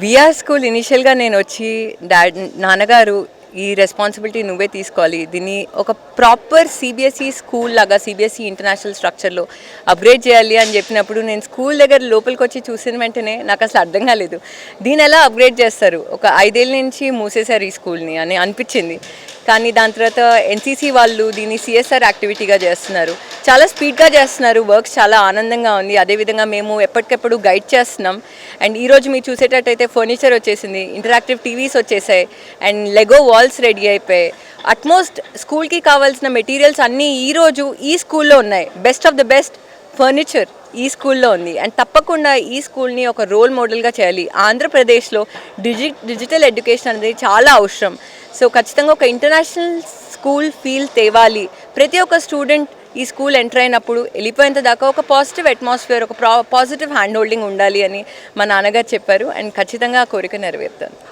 VR school ఇనిషియల్గా నేను వచ్చి డాడ్ నాన్నగారు ఈ రెస్పాన్సిబిలిటీ నువ్వే తీసుకోవాలి. దీన్ని ఒక ప్రాపర్ సిబిఎస్ఈ స్కూల్ లాగా సిబిఎస్ఈ ఇంటర్నేషనల్ స్ట్రక్చర్లో అప్గ్రేడ్ చేయాలి అని చెప్పినప్పుడు నేను స్కూల్ దగ్గర లోపలికి వచ్చి చూసిన వెంటనే నాకు అసలు అర్థం కాలేదు. దీని ఎలా అప్గ్రేడ్ చేస్తారు? ఒక ఐదేళ్ళ నుంచి మూసేశారు ఈ స్కూల్ని అని అనిపించింది. కానీ దాని తర్వాత ఎన్సీసీ వాళ్ళు దీన్ని సిఎస్ఆర్ యాక్టివిటీగా చేస్తున్నారు. చాలా స్పీడ్గా చేస్తున్నారు వర్క్స్ చాలా ఆనందంగా ఉంది. అదేవిధంగా మేము ఎప్పటికెప్పుడు గైడ్ చేస్తున్నాం. అండ్ ఈరోజు మీరు చూసేటట్టయితే ఫర్నిచర్ వచ్చేసింది ఇంటరాక్టివ్ టీవీస్ వచ్చేసాయి అండ్ లెగో వాల్స్ రెడీ అయిపోయాయి. అట్మోస్ట్ స్కూల్కి కావాల్సిన మెటీరియల్స్ అన్నీ ఈరోజు ఈ స్కూల్లో ఉన్నాయి. Best of the best furniture ఈ స్కూల్లో ఉంది. అండ్ తప్పకుండా ఈ స్కూల్ని ఒక రోల్ మోడల్గా చేయాలి. ఆంధ్రప్రదేశ్లో డిజి డిజిటల్ ఎడ్యుకేషన్ అనేది చాలా అవసరం. సో ఖచ్చితంగా ఒక ఇంటర్నేషనల్ స్కూల్ ఫీల్ తేవాలి. ప్రతి ఒక్క స్టూడెంట్ ఈ స్కూల్ ఎంటర్ అయినప్పుడు వెళ్ళిపోయేంత దాకా ఒక పాజిటివ్ అట్మాస్ఫియర్ ఒక పాజిటివ్ హ్యాండ్ హోల్డింగ్ ఉండాలి అని మా నాన్నగారు చెప్పారు. అండ్ ఖచ్చితంగా ఆ కోరిక నెరవేరుతాను